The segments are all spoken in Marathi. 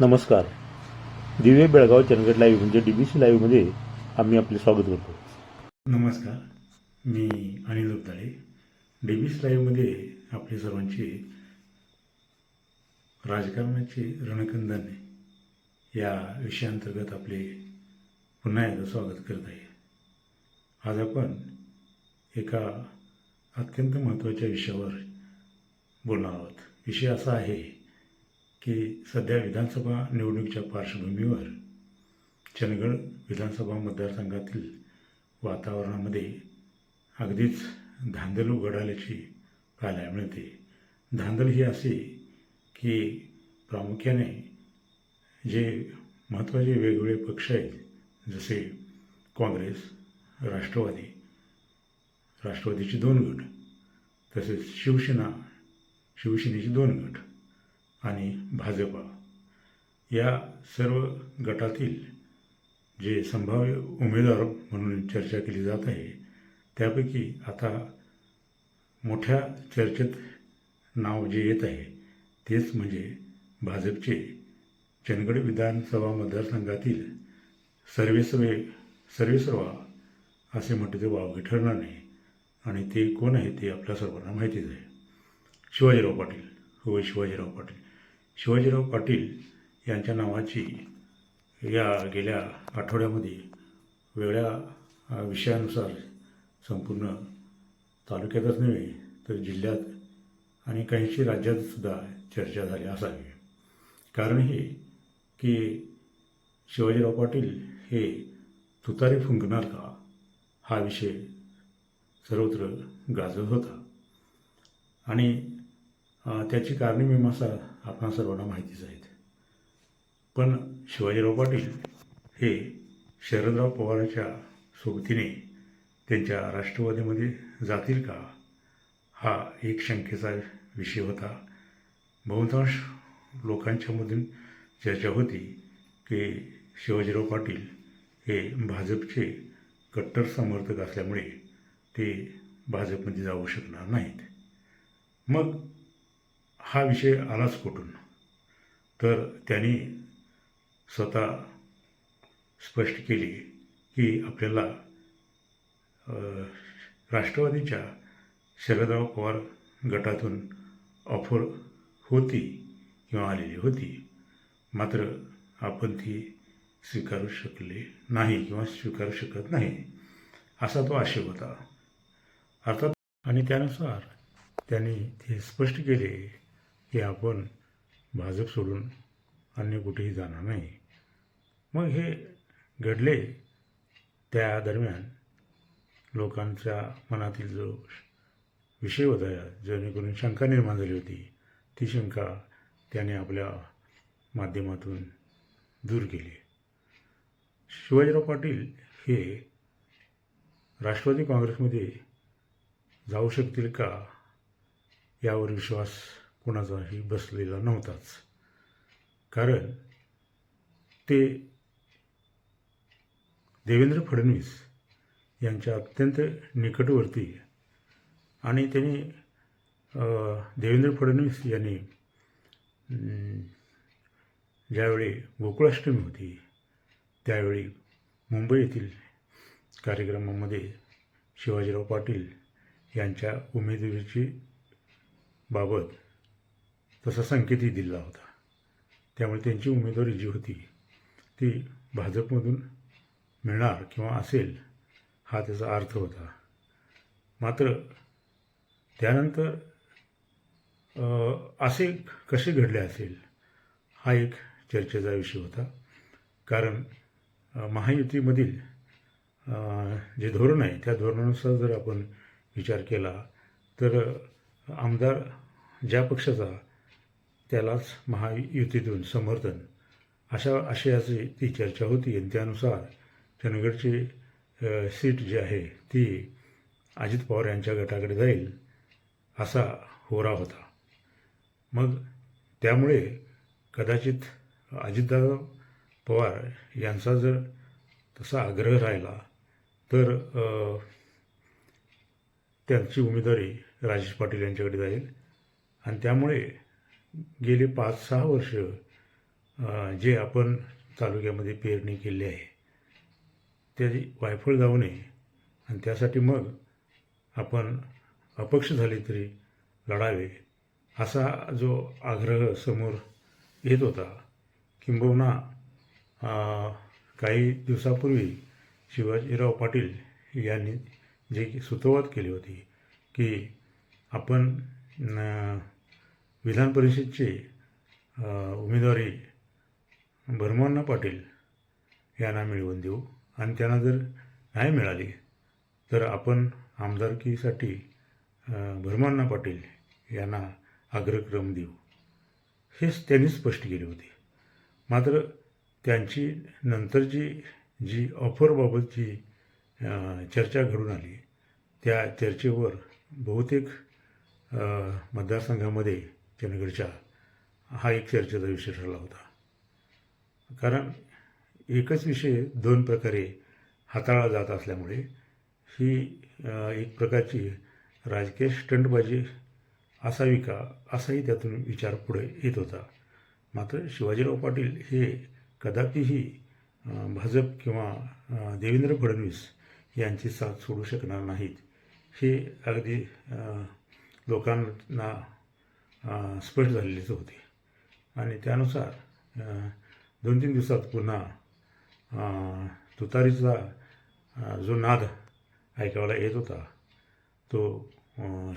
नमस्कार. दिव्य बेळगाव चंदगड लाईव्ह म्हणजे डी बी सी लाईव्हमध्ये आम्ही आपले स्वागत करतो. नमस्कार. मी Anil Guptale D B C लाईव्हमध्ये आपले सर्वांचे राजकारणाचे रणकंदन या विषयाअंतर्गत आपले पुन्हा एकदा स्वागत करत आहे. आज आपण एका अत्यंत महत्त्वाच्या विषयावर बोलणार आहोत. विषय असा आहे की सध्या विधानसभा निवडणुकीच्या पार्श्वभूमीवर चंदगड विधानसभा मतदारसंघातील वातावरणामध्ये अगदीच धांदल उघडाल्याची पाहायला मिळते. धांदल ही असे की प्रामुख्याने जे महत्त्वाचे वेगवेगळे पक्ष आहेत जसे काँग्रेस राष्ट्रवादी राष्ट्रवादीचे दोन गट तसेच शिवसेना शिवसेनेचे दोन गट आणि भाजपा या सर्व गटातील जे संभाव्य उमेदवार म्हणून चर्चा केली जात आहे त्यापैकी आता मोठ्या चर्चेत नाव जे येत आहे तेच म्हणजे भाजपचे चंदगड विधानसभा मतदारसंघातील सर्वेसर्वे सर्वेसर्वा असे म्हटले ते वावगे ठरणार नाही आणि ते कोण आहे ते आपल्या सर्वांना माहितीच आहे. शिवाजीराव पाटील होय शिवाजीराव पाटील. शिवाजीराव पाटील यांच्या नावाची या गेल्या आठवड्यामध्ये वेगळ्या विषयानुसार संपूर्ण तालुक्यातच नव्हे तर जिल्ह्यात आणि काहीशी राज्यात सुद्धा चर्चा झाली असावी. कारण हे की शिवाजीराव पाटील हे तुतारी फुंकणार का हा विषय सर्वत्र गाजत होता. आणि अ, त्याची कारणमीमांसा आपणा सर्वांना माहितीच आहेत. पण शिवाजीराव पाटील हे शरदराव पवारांच्या सोबतीने त्यांच्या राष्ट्रवादीमध्ये जातील का? हा एक शंकेचा विषय होता. बहुतांश लोकांच्यामधून चर्चा होती की शिवाजीराव पाटील हे भाजपचे कट्टर समर्थक असल्यामुळे ते भाजपमध्ये जाऊ शकणार नाहीत. मग हा विषय आलाच कुठून? तर त्यांनी स्वतः स्पष्ट केले की आपल्याला राष्ट्रवादीच्या शरदराव पवार गटातून ऑफर होती किंवा आलेली होती. मात्र आपण ती स्वीकारू शकले नाही किंवा स्वीकारू शकत नाही असा तो आशय होता. अर्थात आणि त्यानुसार त्यांनी ते स्पष्ट केले की आपण भाजप सोडून अन्य कुठेही जाणार नाही. मग हे घडले त्या दरम्यान लोकांच्या मनातील जो विषय होता जेणेकरून शंका निर्माण झाली होती ती शंका त्याने आपल्या माध्यमातून दूर केली. शिवाजीराव पाटील हे राष्ट्रवादी काँग्रेसमध्ये जाऊ शकतील का यावर विश्वास कोणाचाही बसलेला नव्हताच. कारण ते देवेंद्र फडणवीस यांच्या अत्यंत निकटवर्ती आणि त्यांनी देवेंद्र फडणवीस यांनी ज्यावेळी गोकुळाष्टमी होती त्यावेळी मुंबई येथील कार्यक्रमामध्ये शिवाजीराव पाटील यांच्या उमेदवारीची बाबत तसा संकेतही दिला होता. त्यामुळे त्यांची उमेदवारी जी होती ती भाजपमधून मिळणार किंवा असेल हा त्याचा अर्थ होता. मात्र त्यानंतर असे कसे घडले असेल हा एक चर्चेचा विषय होता. कारण महायुतीमधील जे धोरण आहे त्या धोरणानुसार जर आपण विचार केला तर आमदार ज्या पक्षाचा त्यालाच महायुतीतून समर्थन. अशा आशयाची ती चर्चा होती आणि त्यानुसार चंदगडची सीट जी आहे ती अजित पवार यांच्या गटाकडे जाईल असा होरा होता. मग त्यामुळे कदाचित अजितदादा पवार यांचा जर तसा आग्रह राहिला तर त्यांची उमेदवारी राजेश पाटील यांच्याकडे जाईल. आणि त्यामुळे गेली पाच सहा वर्ष जे आपण तालुक्यामध्ये पेरणी केली आहे त्याची वायफळ जाऊ नये आणि त्यासाठी मग आपण अपक्ष झाले तरी लढावे असा जो आग्रह समोर येत होता. किंबहुना काही दिवसापूर्वी शिवाजीराव पाटील यांनी जे की सुतोवाद केली होती की आपण विधान परिषदचे उमेदवारी भरमण्णा पाटील यांना मिळवून देऊ. आणि त्यांना जर नाही मिळाली तर आपण आमदारकीसाठी अ, पाटील यांना अग्रक्रम देऊ. हेच त्यांनी स्पष्ट केले होते. मात्र त्यांची नंतरची जी ऑफरबाबतची चर्चा घडून आली त्या चर्चेवर बहुतेक मतदारसंघामध्ये चंदगडच्या हा एक चर्चेचा विषय ठरला होता. कारण एकच विषय दोन प्रकारे हाताळला जात असल्यामुळे ही एक प्रकारची राजकीय स्टंटबाजी असावी का असाही त्यातून विचार पुढे येत होता. मात्र शिवाजीराव पाटील हे कदापिही भाजप किंवा देवेंद्र फडणवीस यांची साथ सोडू शकणार नाहीत. हे अगदी लोकांना स्पष्ट झालेलीच होती. आणि त्यानुसार दोन तीन दिवसात पुन्हा तुतारीचा जो नाद ऐकायला येत होता तो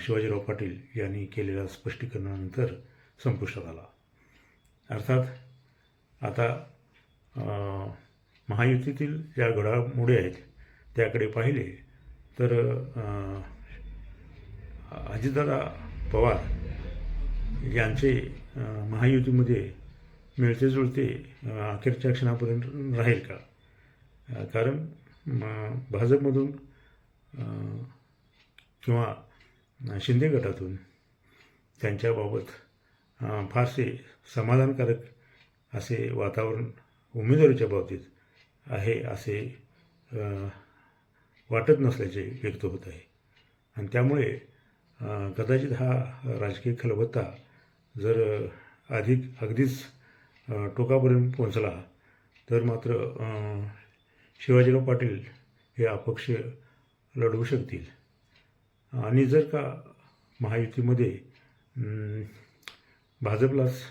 शिवाजीराव पाटील यांनी केलेल्या स्पष्टीकरणानंतर संपुष्टात आला. अर्थात आता महायुतीतील ज्या घडामोडी आहेत त्याकडे पाहिले तर अजितदादा पवार यांचे महायुतीमध्ये मिळते जुळते अखेरच्या क्षणापर्यंत राहील का? कारण म, भाजपमधून किंवा शिंदे गटातून त्यांच्याबाबत फारसे समाधानकारक असे वातावरण उमेदवारीच्या बाबतीत आहे असे वाटत नसल्याचे व्यक्त होत आहे. आणि त्यामुळे कदाचित हा राजकीय खलबत्ता जर अधिक अगदीच टोकापर्यंत पोहोचला तर मात्र शिवाजीराव पाटील हे अपक्ष लढवू शकतील. आणि जर का महायुतीमध्ये भाजपलाच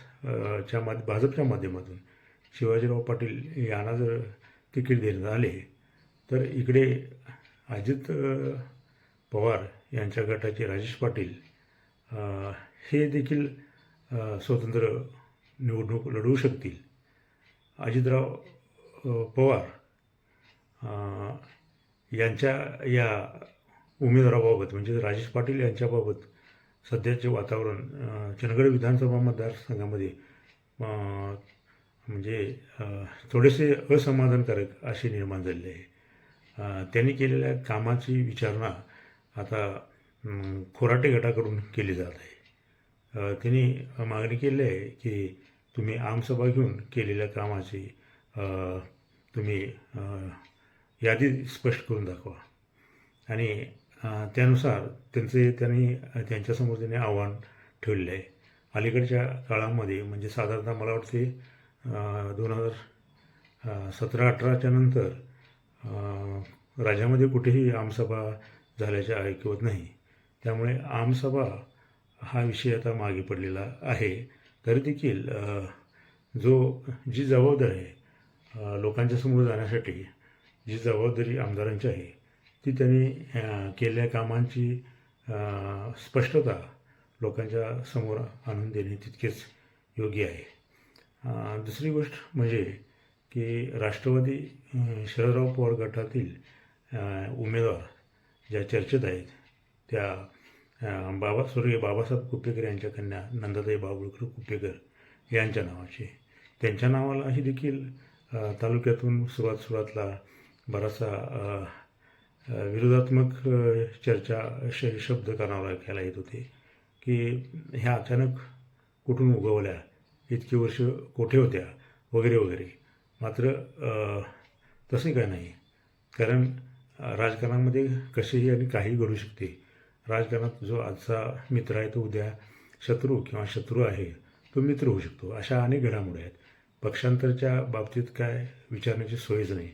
च्या माध भाजपच्या माध्यमातून शिवाजीराव पाटील यांना जर तिकीट देण्यात आले तर इकडे अजित पवार यांच्या गटाचे राजेश पाटील हे देखील स्वतंत्र निवडणूक लढवू शकतील. अजितराव पवार यांच्या या उमेदवाराबाबत म्हणजे राजेश पाटील यांच्याबाबत सध्याचे वातावरण चंदगड विधानसभा मतदारसंघामध्ये म्हणजे थोडेसे असमाधानकारक असे निर्माण झालेले आहे. त्यांनी केलेल्या कामाची विचारणा आता खोराटे गटाकडून केली जात आहे. तिने मागणी केली आहे की तुम्ही आमसभा घेऊन केलेल्या कामाची तुम्ही यादी स्पष्ट करून दाखवा. आणि त्यानुसार त्यांचे त्यांनी त्यांच्यासमोर त्यांनी आव्हान ठेवलेलं आहे. अलीकडच्या काळामध्ये म्हणजे साधारणतः मला वाटते दोन हजार सतरा अठराच्या नंतर राज्यामध्ये कुठेही आमसभा झाल्याचे ऐकवत नाही. त्यामुळे आमसभा हा विषय आता मागे पडलेला आहे. तरी देखील जो जी जबाबदारी आहे लोकांच्या समोर जाण्यासाठी जी जबाबदारी आमदारांची आहे ती त्यांनी केलेल्या कामांची स्पष्टता लोकांच्या समोर आणून देणे तितकेच योग्य आहे. दुसरी गोष्ट म्हणजे की राष्ट्रवादी शरदराव पवार गटातील उमेदवार ज्या चर्चेत आहेत त्या बाबा स्वर्गीय बाबासाहेब कुपेकर यांच्या कन्या नंदाताई बाबुळकर कुपेकर यांच्या नावाचे. त्यांच्या नावाला अशी देखील तालुक्यातून सुरुवात सुरुवातला बराचसा विरोधात्मक चर्चा श शब्द कानावर ऐकायला येत होते की ह्या अचानक कुठून उगवल्या इतकी वर्ष कोठे होत्या वगैरे वगैरे. मात्र तसे काय नाही. कारण राजकारणामध्ये कसेही आणि काही घडू शकते. राजकारणात जो आजचा मित्र आहे तो उद्या शत्रू किंवा शत्रू आहे तो मित्र होऊ शकतो. अशा अनेक घडामोडी आहेत. पक्षांतरच्या बाबतीत काय विचारण्याची सोयच नाही.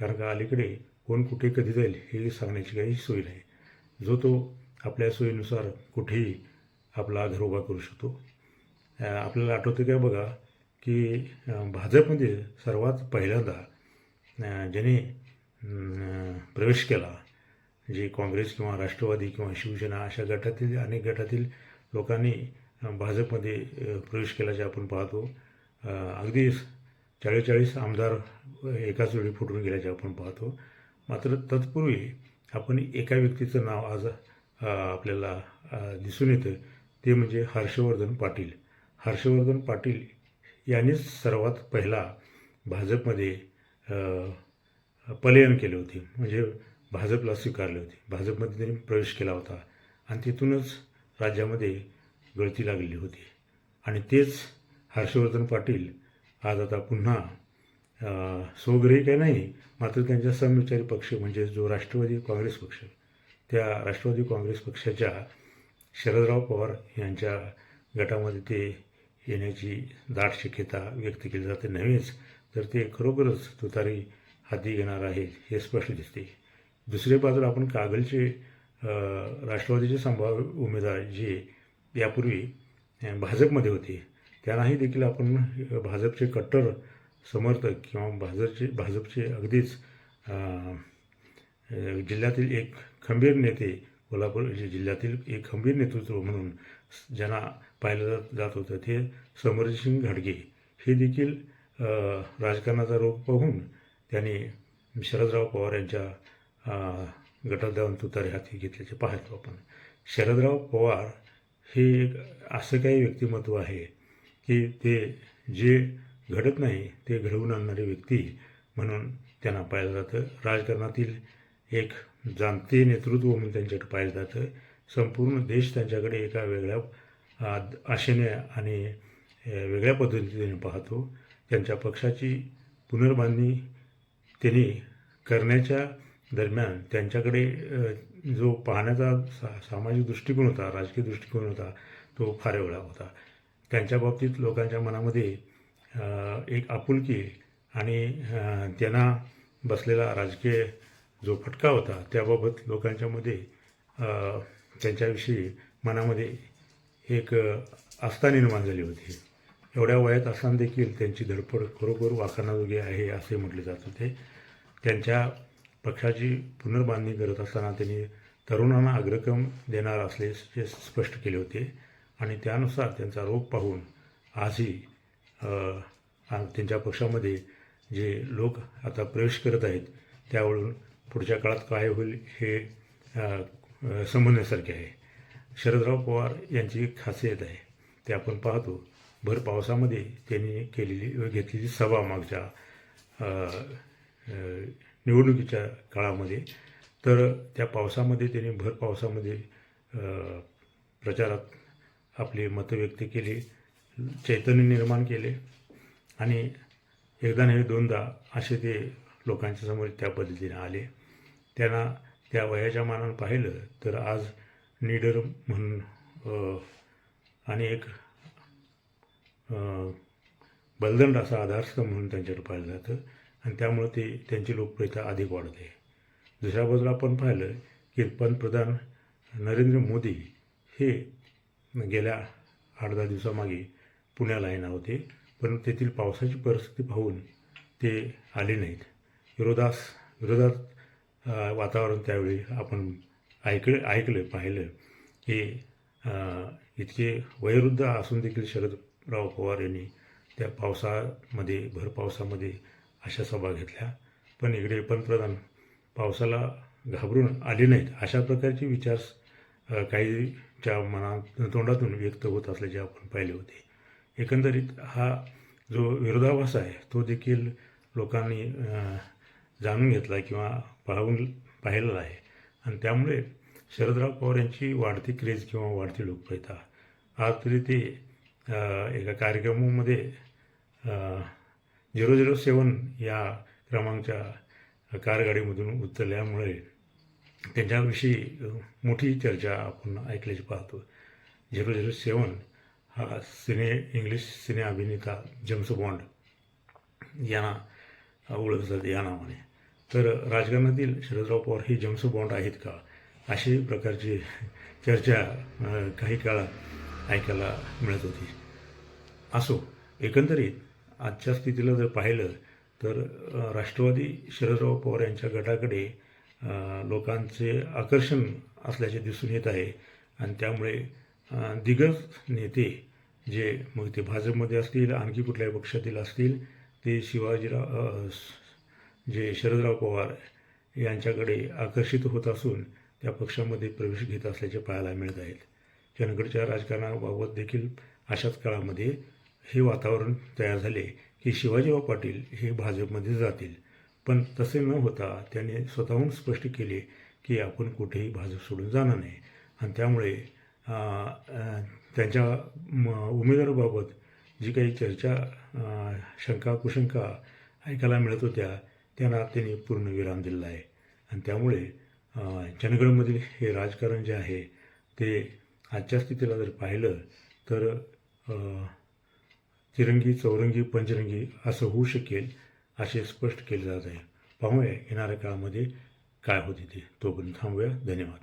कारण का अलीकडे कोण कुठे कधी जाईल हे सांगण्याची काही सोय नाही. जो तो आपल्या सोयीनुसार कुठेही आपला घर उभा करू शकतो. आपल्याला आठवतं काय बघा की भाजपमध्ये सर्वात पहिल्यांदा ज्याने प्रवेश केला जे काँग्रेस किंवा राष्ट्रवादी किंवा शिवसेना अशा गटातील अनेक गटातील लोकांनी भाजपमध्ये प्रवेश केल्याचे आपण पाहतो. अगदी चाळीस आमदार एकाच वेळी फुटून गेल्याचे आपण पाहतो. मात्र तत्पूर्वी आपण एका व्यक्तीचं नाव आज आपल्याला दिसून येतं. ते म्हणजे हर्षवर्धन पाटील. हर्षवर्धन पाटील यांनीच सर्वात पहिला भाजपमध्ये पलयन पलायन केले होते. म्हणजे भाजपला स्वीकारले होते. भाजपमध्ये त्यांनी प्रवेश केला होता. आणि तिथूनच राज्यामध्ये गळती लागलेली होती. आणि तेच हर्षवर्धन पाटील आज आता पुन्हा स्वग्रही स्वगृही काही नाही मात्र त्यांच्या समविचारी पक्ष म्हणजे जो राष्ट्रवादी काँग्रेस पक्ष त्या राष्ट्रवादी काँग्रेस पक्षाच्या शरदराव पवार यांच्या गटामध्ये ते येण्याची दाट शक्यता व्यक्त केली जाते. नव्हेच तर ते खरोखरच तुतारी हाती घेणार आहेत हे स्पष्ट दिसते. दुसऱ्या बाजूला आपण कागलचे राष्ट्रवादीचे संभाव्य उमेदवार जे यापूर्वी भाजपमध्ये होते त्यांनाही देखील आपण भाजपचे कट्टर समर्थक किंवा भाजपचे भाजपचे अगदीच जिल्ह्यातील एक खंबीर नेते कोल्हापूर जिल्ह्यातील एक खंबीर नेतृत्व म्हणून ज्यांना पाहिलं जात जात होतं ते समरसिंग घाडगे हे देखील राजकारणाचा रोग पाहून त्यांनी शरदराव पवार यांच्या अ, गटात हाती घेतल्याचे पाहतो आपण. शरदराव पवार हे एक असं काही व्यक्तिमत्व आहे की ते जे घडत नाही ते घडवून आणणारी व्यक्ती म्हणून त्यांना पाहिलं जातं. राजकारणातील एक जाणते नेतृत्व म्हणून त्यांच्याकडे पाहिलं जातं. संपूर्ण देश त्यांच्याकडे एका वेगळ्या आशेने आणि वेगळ्या पद्धतीने पाहतो. त्यांच्या पक्षाची पुनर्बांधणी त्यांनी करण्याच्या दरम्यान त्यांच्याकडे जो पाहण्याचा सा सामाजिक दृष्टिकोन होता राजकीय दृष्टिकोन होता तो फार वेगळा होता. त्यांच्या बाबतीत लोकांच्या मनामध्ये एक आपुलकी आणि त्यांना बसलेला राजकीय जो फटका होता त्याबाबत लोकांच्यामध्ये त्यांच्याविषयी मनामध्ये एक आस्था निर्माण झाली होती. एवढ्या वयात असताना देखील त्यांची धडपड खरोखर वाखाणाजोगी आहे असे म्हटले जात होते. त्यांच्या पक्षाची पुनर्बांधणी करत असताना त्यांनी तरुणांना अग्रक्रम देणार असल्याचे स्पष्ट केले होते. आणि त्यानुसार त्यांचा रोग पाहून आजही त्यांच्या पक्षामध्ये जे लोक आता प्रवेश करत आहेत त्यावरून पुढच्या काळात काय होईल हे समजण्यासारखे आहे. शरदराव पवार यांची एक खासियत आहे. ते आपण पाहतो भर पावसामध्ये त्यांनी केलेली घेतलेली सभा मागच्या निवडणुकीच्या काळामध्ये. तर त्या पावसामध्ये त्यांनी भर पावसामध्ये प्रचारात आपली मतं व्यक्त केली चैतन्य निर्माण केले आणि एकदा नाही दोनदा असे ते लोकांच्या समोर त्या पद्धतीने आले. त्यांना त्या वयाच्या मानानं पाहिलं तर आज निडर म्हणून आणि एक बलदंड असा आधारस्तंभ म्हणून त्यांच्याकडे पाहिलं जातं. आणि त्यामुळे ते त्यांची लोकप्रियता अधिक वाढते. दुसऱ्या बाजूला आपण पाहिलं की पंतप्रधान नरेंद्र मोदी हे गेल्या आठ दहा दिवसामागे पुण्याला येणार होते पण तेथील पावसाची परिस्थिती पाहून ते आले नाहीत. विरोधास विरोधात वातावरण त्यावेळी आपण ऐकलं ऐकलं पाहिलं की इतके वयोवृद्ध असून देखील शरदराव पवार यांनी त्या पावसामध्ये भर पावसामध्ये अशा सभा घेतल्या. पण इकडे पंतप्रधान पावसाला घाबरून आले नाहीत. अशा प्रकारचे विचार काहीच्या मनात तोंडातून व्यक्त होत असल्याचे आपण पाहिले होते. एकंदरीत हा जो विरोधाभास आहे तो देखील लोकांनी जाणून घेतला किंवा पाहून पाहिलेला आहे. आणि त्यामुळे शरदराव पवार यांची वाढती क्रेज किंवा वाढती लोकप्रियता आज तरी ते एका कार्यक्रमामध्ये झिरो झिरो सेवन या क्रमांकाच्या कारगाडीमधून उतरल्यामुळे त्यांच्याविषयी मोठी चर्चा आपण ऐकल्याची पाहतो. झिरो झिरो सेवन हा सिने इंग्लिश सिने अभिनेता जेम्स बॉन्ड यांना ओळख जाते या नावाने. तर राजकारणातील शरदराव पवार हे जेम्स बॉन्ड आहेत का? अशी प्रकारची चर्चा काही काळात ऐकायला मिळत होती. असो एकंदरीत आजच्या स्थितीला जर पाहिलं तर राष्ट्रवादी शरदराव पवार यांच्या गटाकडे लोकांचे आकर्षण असल्याचे दिसून येत आहे. आणि त्यामुळे दिग्गज नेते जे मग ते भाजपमध्ये असतील आणखी कुठल्याही पक्षातील असतील ते शिवाजीराव जे शरदराव पवार यांच्याकडे आकर्षित होत असून त्या पक्षामध्ये प्रवेश घेत असल्याचे पाहायला मिळत आहेत. जनगडच्या राजकारणाबाबत देखील अशाच काळामध्ये हे वातावरण तयार झाले की शिवाजीराव पाटील हे भाजपमध्ये जातील. पण तसे न होता त्याने स्वतःहून स्पष्ट केले की आपण कुठेही भाजप सोडून जाणार नाही. आणि त्यामुळे त्यांच्या म, उमेदवाराबाबत जी काही चर्चा शंका कुशंका ऐकायला मिळत होत्या त्यांना त्यांनी पूर्ण विराम दिलेला आहे. आणि त्यामुळे जनगणमधील चंदगडमधील हे राजकारण जे आहे ते आजच्या स्थितीला जर पाहिलं तर तिरंगी चौरंगी पंचरंगी असं होऊ शकेल असे स्पष्ट केले जात आहे. पाहूया येणाऱ्या काळामध्ये काय होते ते. तोपर्यंत थांबूया. धन्यवाद.